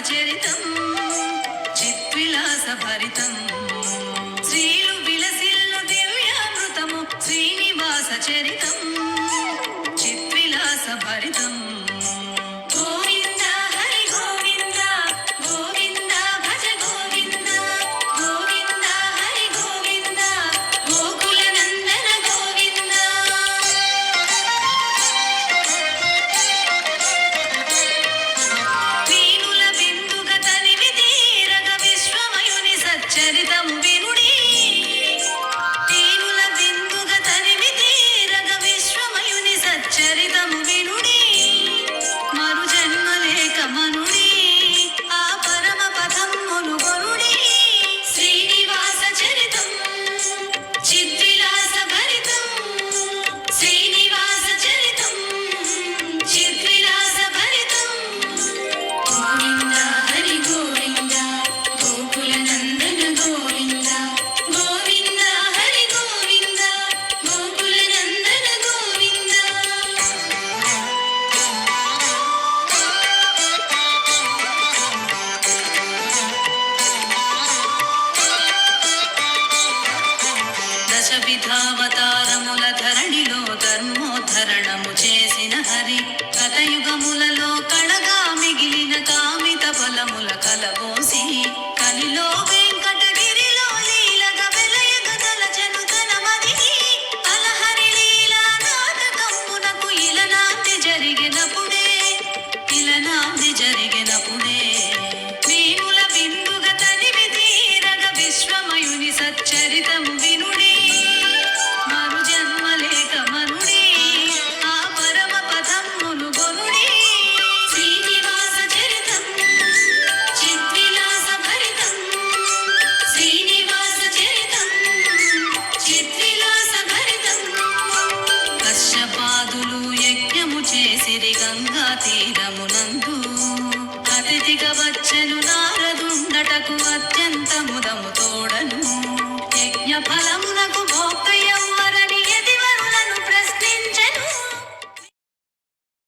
చరితం చిత్విలాస భరితం దశ విధావతారముల ధరణిలో ధర్మోధరణము ఉన్నది గంగా తీరమునందు అతిథిగా వచ్చెను నారదుండటకు అత్యంత ముదము తోడను యజ్ఞ ఫలం